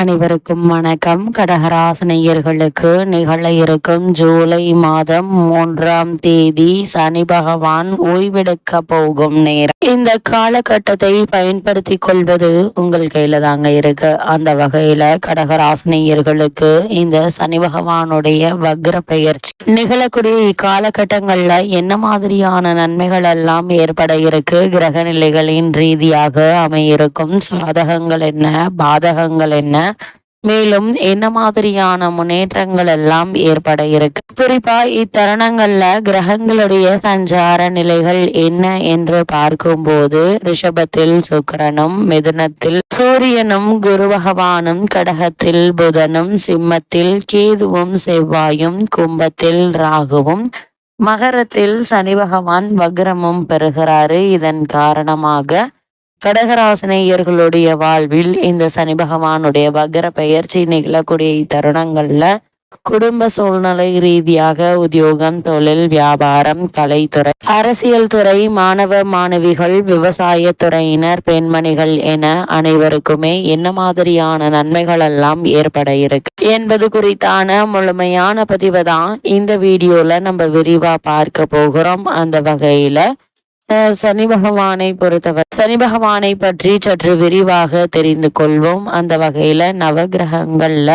அனைவருக்கும் வணக்கம். கடகராசனையர்களுக்கு நிகழ இருக்கும் ஜூலை மாதம் மூன்றாம் தேதி சனி பகவான் ஓய்வெடுக்க போகும் நேரம். இந்த காலகட்டத்தை பயன்படுத்தி கொள்வது உங்கள் கையில தாங்க இருக்கு. அந்த வகையில கடகராசனையர்களுக்கு இந்த சனி பகவானுடைய வக்ர பெயர்ச்சி. நிகழக்கூடிய இக்காலகட்டங்கள்ல என்ன மாதிரியான நன்மைகள் எல்லாம் ஏற்பட இருக்கு? கிரக நிலைகளின் ரீதியாக அமையிருக்கும் சாதகங்கள் என்ன? பாதகங்கள் என்ன? மேலும் என்ன மாதிரியான முன்னேற்றங்கள் எல்லாம் ஏற்பட இருக்கு? குறிப்பா இத்தருணங்கள்ல கிரகங்களுடைய சஞ்சார நிலைகள் என்ன என்று பார்க்கும்போது ரிஷபத்தில் சுக்கரனும் மிதுனத்தில் சூரியனும் குரு பகவானும் கடகத்தில் புதனும் சிம்மத்தில் கேதுவும் செவ்வாயும் கும்பத்தில் ராகுவும் மகரத்தில் சனி பகவான் வக்ரமும் பெறுகிறாரு. இதன் காரணமாக கடகராசினியர்களுடைய வாழ்வில் இந்த சனி பகவானுடைய வக்கர பெயர்ச்சி நிகழக்கூடிய தருணங்கள்ல குடும்ப சூழ்நிலை ரீதியாக உத்தியோகம் தொழில் வியாபாரம் கலைத்துறை அரசியல் துறை மாணவ மாணவிகள் விவசாய துறையினர் பெண்மணிகள் என அனைவருக்குமே என்ன மாதிரியான நன்மைகள் எல்லாம் ஏற்பட இருக்கு என்பது குறித்தான முழுமையான பதிவு தான் இந்த வீடியோல நம்ம விரிவா பார்க்க போகிறோம். அந்த வகையில சனி பகவானை பொறுத்தவர் சனி பகவானை பற்றி சற்று விரிவாக தெரிந்து கொள்வோம். அந்த வகையில நவகிரகங்கள்ல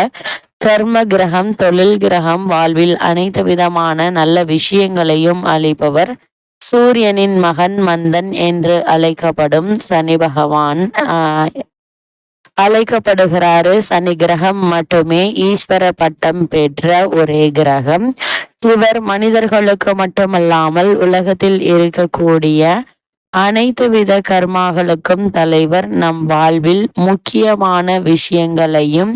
கர்ம கிரகம் தொழில் கிரகம் வாழ்வில் அனைத்து விதமான நல்ல விஷயங்களையும் அளிப்பவர் சூரியனின் மகன் மந்தன் என்று அழைக்கப்படும் சனி பகவான். அழைக்கப்படுகிறாரு. சனி கிரகம் மட்டுமே ஈஸ்வர பட்டம் பெற்ற ஒரே கிரகம். இவர் மனிதர்களுக்கு மட்டுமல்லாமல் உலகத்தில் இருக்கக்கூடிய அனைத்து வித கர்மாக்களுக்கும் தலைவர். நம் வாழ்வில் முக்கியமான விஷயங்களையும்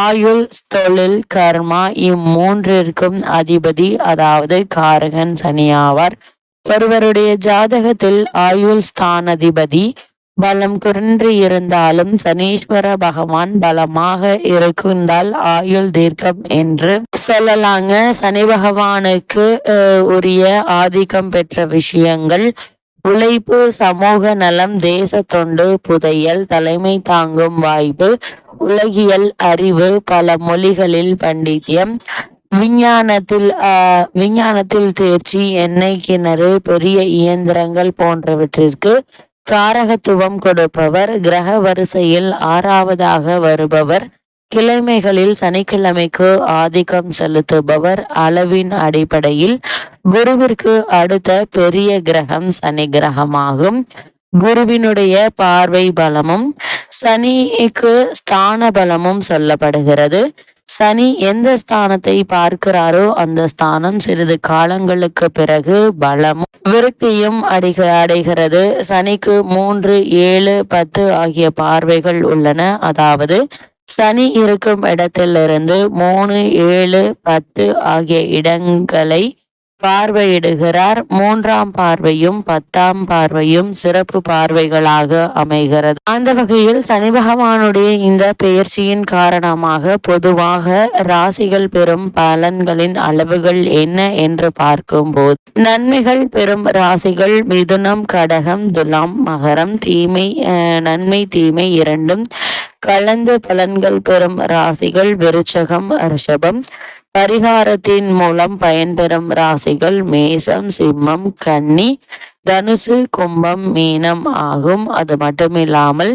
ஆயுள் தொழில் கர்மா இம்மூன்றிற்கும் அதிபதி அதாவது காரகன் சனியாவார் ஒருவருடைய ஜாதகத்தில் ஆயுள் ஸ்தானதிபதி பலம் குன்றி இருந்தாலும் சனீஸ்வர பகவான் பலமாக இருந்தால் ஆயுள் தீர்க்கம் என்று சொல்லலாங்க. சனி பகவானுக்கு உரிய ஆதிக்கம் பெற்ற விஷயங்கள் உழைப்பு சமூக நலம் தேச தொண்டு புதையல் தலைமை தாங்கும் வாய்ப்பு உலகியல் அறிவு பல மொழிகளில் பண்டித்தியம் விஞ்ஞானத்தில் ஆஹ் விஞ்ஞானத்தில் தேர்ச்சி எண்ணெய் கிணறு பெரிய இயந்திரங்கள் போன்றவற்றிற்கு காரகத்துவம் கொடுப்பவர் கிரக வரிசையில் ஆறாவதாக வருபவர் கிழமைகளில் சனிக்கிழமைக்கு ஆதிக்கம் செலுத்துபவர் அளவின் அடிப்படையில் குருவிற்கு அடுத்த பெரிய கிரகம் சனி கிரகமாகும். குருவினுடைய பார்வை பலமும் சனிக்கு ஸ்தான பலமும் சொல்லப்படுகிறது. சனி எந்த ஸ்தானத்தை பார்க்கிறாரோ அந்த ஸ்தானம் சிறிது காலங்களுக்கு பிறகு பலமும் விருத்தியும் அடைக அடைகிறது. சனிக்கு மூன்று ஏழு பத்து ஆகிய பார்வைகள் உள்ளன. அதாவது சனி இருக்கும் இடத்திலிருந்து மூணு ஏழு பத்து ஆகிய இடங்களை பார்வையிடுகிறார். மூன்றாம் பார்வையும் பத்தாம் பார்வையும் சிறப்பு பார்வைகளாக அமைகிறது. அந்த வகையில் சனி பகவானுடைய இந்த பெயர்ச்சியின் காரணமாக பொதுவாக ராசிகள் பெறும் பலன்களின் அளவுகள் என்ன என்று பார்க்கும்போது நன்மைகள் பெறும் ராசிகள் மிதுனம் கடகம் துலாம் மகரம் தீமை நன்மை தீமை இரண்டும் கலந்து பலன்கள் பெறும் ராசிகள் விருச்சகம் ரிஷபம் பரிகாரத்தின் மூலம் பயன்பெறும் ராசிகள் மேசம் சிம்மம் கன்னி தனுசு கும்பம் மீனம் ஆகும். அது மட்டுமில்லாமல்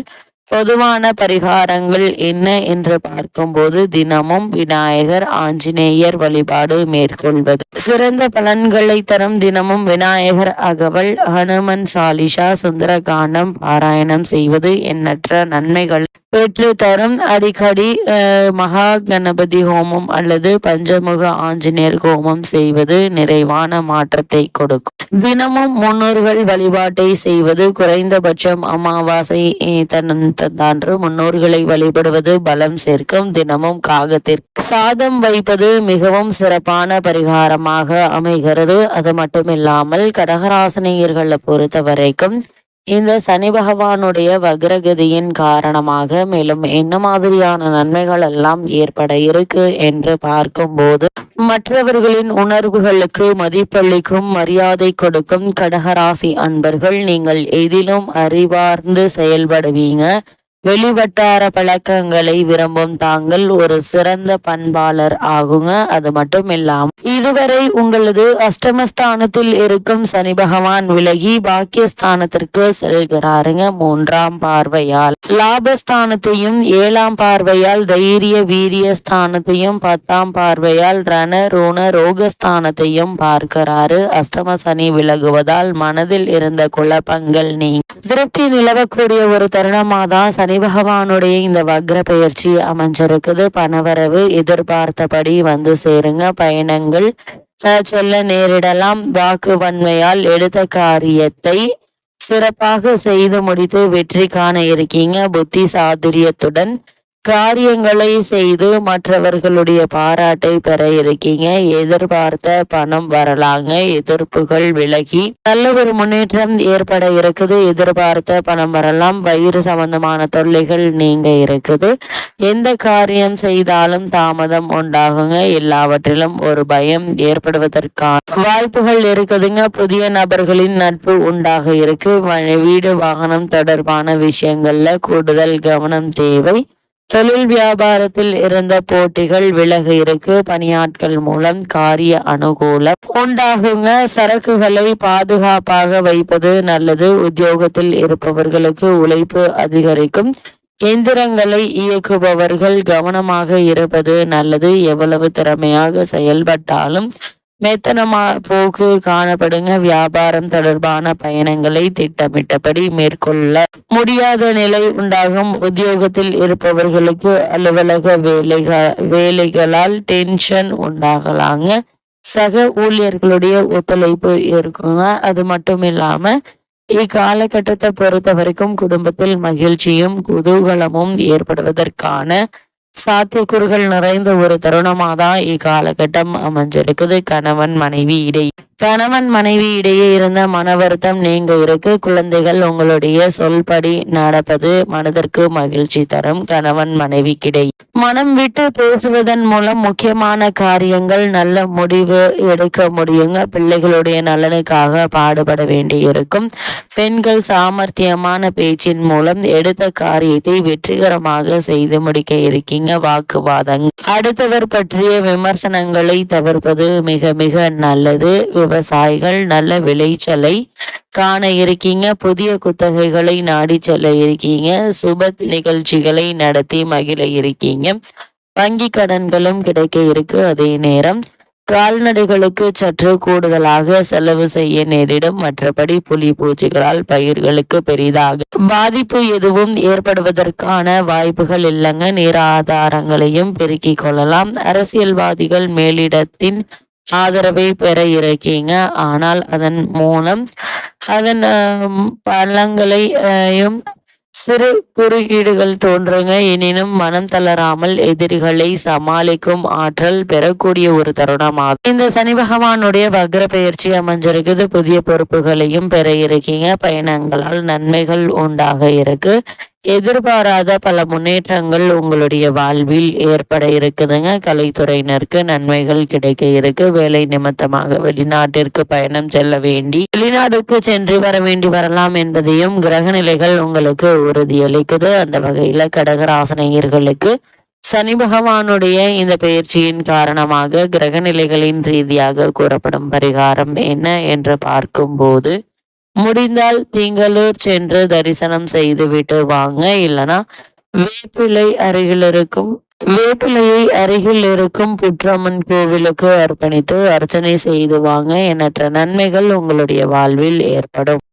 பொதுவான பரிகாரங்கள் என்ன என்று பார்க்கும்போது தினமும் விநாயகர் ஆஞ்சநேயர் வழிபாடு மேற்கொள்வது. சிறந்த பலன்களை தரும் தினமும் விநாயகர் அகவல் ஹனுமன் சாலிஷா சுந்தரகாண்டம் பாராயணம் செய்வது எண்ணற்ற நன்மைகள். பெற்று தரும் அடிக்கடி மகா கணபதி ஹோமம் அல்லது பஞ்சமுக ஆஞ்சநேயர் ஹோமம் செய்வது நிறைவான மாற்றத்தை கொடுக்கும். தினமும் முன்னோர்கள் வழிபாட்டை செய்வது குறைந்தபட்சம் அமாவாசை தந்தான்று முன்னோர்களை வழிபடுவது பலம் சேர்க்கும். தினமும் காகத்திற்கு சாதம் வைப்பது மிகவும் சிறப்பான பரிகாரமாக அமைகிறது. அது மட்டுமில்லாமல் கடகராசனியர்களை பொறுத்த வரைக்கும் இந்த சனி பகவானுடைய வக்ரகதியின் காரணமாக மேலும் என்ன மாதிரியான நன்மைகள் எல்லாம் ஏற்பட இருக்கு என்று பார்க்கும்போது மற்றவர்களின் உணர்வுகளுக்கு மதிப்பளிக்கும் மரியாதை கொடுக்கும் கடகராசி அன்பர்கள் நீங்கள் எதிலும் அறிவார்ந்து செயல்படுவீங்க. வெளிவட்டார பழக்கங்களை விரும்பும் தாங்கள் ஒரு சிறந்த பண்பாளர் ஆகுங்க. அது மட்டும் இல்லாம இதுவரை உங்களது அஷ்டமஸ்தானத்தில் இருக்கும் சனி பகவான் விலகி பாக்கியஸ்தானத்திற்கு செல்கிறாருங்க. மூன்றாம் பார்வையால். லாபஸ்தானத்தையும் ஏழாம் பார்வையால் தைரிய வீரிய ஸ்தானத்தையும் பத்தாம் பார்வையால் ரண ரோண ரோகஸ்தானத்தையும் பார்க்கிறாரு. அஷ்டம சனி விலகுவதால் மனதில் இருந்த குழப்பங்கள் நீ. திருப்தி நிலவக்கூடிய ஒரு தருணமாதான் தான் சனி பகவானுடைய இந்த வக்ர பயிற்சி அமைஞ்சிருக்குது. பணவரவு எதிர்பார்த்தபடி வந்து சேருங்க. பயணங்கள் சொல்ல நேரிடலாம். வாக்கு வன்மையால் எடுத்த காரியத்தை சிறப்பாக செய்து முடித்து வெற்றி காண இருக்கீங்க. புத்தி சாதுரியத்துடன் காரியங்களை செய்து மற்றவர்களுடைய பாராட்டை பெற இருக்கீங்க. எதிர்பார்த்த பணம் வரலாங்க. எதிர்ப்புகள் விலகி நல்ல ஒரு முன்னேற்றம் ஏற்பட இருக்குது. எதிர்பார்த்த பணம் வரலாம். வயிறு சம்பந்தமான தொல்லைகள் நீங்க இருக்குது. எந்த காரியம் செய்தாலும் தாமதம் உண்டாகுங்க. எல்லாவற்றிலும் ஒரு பயம் ஏற்படுவதற்கான வாய்ப்புகள் இருக்குதுங்க. புதிய நபர்களின் நட்பு உண்டாக இருக்கு. வீடு வாகனம் தொடர்பான விஷயங்கள்ல கூடுதல் கவனம் தேவை. தொழில் வியாபாரத்தில் இருந்த போட்டிகள் விலகு இருக்கு பணியாட்கள் மூலம் காரிய அனுகூலம் உண்டாகுங்க. சரக்குகளை பாதுகாப்பாக வைப்பது நல்லது. உத்தியோகத்தில் இருப்பவர்களுக்கு உழைப்பு அதிகரிக்கும். எந்திரங்களை இயக்குபவர்கள் கவனமாக இருப்பது நல்லது. எவ்வளவு திறமையாக செயல்பட்டாலும் மெத்தனமா போக்கு காணப்படுங்க. வியாபாரம் தொடர்பான பயணங்களை திட்டமிட்டபடி மேற்கொள்ள முடியாத நிலை உண்டாகும். உத்தியோகத்தில் இருப்பவர்களுக்கு அலுவலக வேலைகள் வேலைகளால் டென்ஷன் உண்டாகலாங்க. சக ஊழியர்களுடைய ஒத்துழைப்பு இருக்குங்க. அது மட்டும் இல்லாம இக்காலகட்டத்தை பொறுத்த வரைக்கும் குடும்பத்தில் மகிழ்ச்சியும் குதூகலமும் ஏற்படுவதற்கான சாத்தியக்கூறுகள் நிறைந்த ஒரு தருணமாக தான் இக்காலகட்டம் அமைஞ்சிருக்குது. கணவன் மனைவி இடையே. கணவன் மனைவி இடையே இருந்த மன வருத்தம் நீங்க இருக்கு குழந்தைகள் உங்களுடைய சொல்படி நடப்பது மனதிற்கு மகிழ்ச்சி தரும் கணவன் மனைவி மனம் விட்டு பேசுவதன் மூலம் முக்கியமான காரியங்கள் நல்ல முடிவு எடுக்க முடியுங்க. பிள்ளைகளுடைய நலனுக்காக பாடுபட வேண்டி இருக்கும் பெண்கள் சாமர்த்தியமான பேச்சின் மூலம் எடுத்த காரியத்தை வெற்றிகரமாக செய்து முடிக்க இருக்கீங்க. வாக்குவாதங்கள் அடுத்தவர் பற்றிய விமர்சனங்களை தவிர்ப்பது மிக மிக நல்லது. விவசாயிகள் நல்ல விளைச்சலை காண இருக்கீங்க. புதிய குத்தகைகளை நாடி செல்ல இருக்கீங்க. சுப நிகழ்ச்சிகளை நடத்தி மகிழ இருக்கீங்க. வங்கி கடன்களும் கிடைக்க இருக்கு அதே நேரம். கால்நடைகளுக்கு சற்று கூடுதலாக செலவு செய்ய நேரிடும். மற்றபடி புலி பூச்சிகளால் பயிர்களுக்கு பெரிதாக பாதிப்பு எதுவும் ஏற்படுவதற்கான வாய்ப்புகள் இல்லைங்க. நீர் ஆதாரங்களையும் பெருக்கிக் கொள்ளலாம். அரசியல்வாதிகள் மேலிடத்தின் ஆதரவை பெற இருக்கீங்க. ஆனால் அதன் மூலம் அதன் பலங்களையும் சிறு குறுக்கீடுகள் தோன்றுங்க. எனினும் மனம் தளராமல் எதிரிகளை சமாளிக்கும் ஆற்றல் பெறக்கூடிய ஒரு தருணமாகும் இந்த சனி பகவானுடைய வக்ர பயிற்சி அமைஞ்சிருக்குது. புதிய பொறுப்புகளையும் பெற இருக்கீங்க. பயணங்களால் நன்மைகள் உண்டாக இருக்கு. எதிர்பாராத பல முன்னேற்றங்கள் உங்களுடைய வாழ்வில் ஏற்பட இருக்குதுங்க. கலைத்துறையினருக்கு நன்மைகள் கிடைக்க இருக்கு. வேலை நிமித்தமாக வெளிநாட்டிற்கு பயணம் செல்ல வேண்டி வெளிநாட்டுக்கு சென்று வர வேண்டி வரலாம் என்பதையும் கிரக நிலைகள் உங்களுக்கு உறுதியளிக்குது. அந்த வகையில கடகராசனையர்களுக்கு சனி பகவானுடைய இந்த பயிற்சியின் காரணமாக கிரக நிலைகளின் ரீதியாக கூறப்படும் பரிகாரம் என்ன என்று பார்க்கும்போது முடிந்தால் திங்களூர் சென்று தரிசனம் செய்துவிட்டு வாங்க. இல்லைன்னா வேப்பிலை அருகில் இருக்கும் வேப்பிலையை அருகில் இருக்கும் புற்றம்மன் கோவிலுக்கு அர்ப்பணித்து அர்ச்சனை செய்து வாங்க. எண்ணற்ற நன்மைகள் உங்களுடைய வாழ்வில் ஏற்படும்.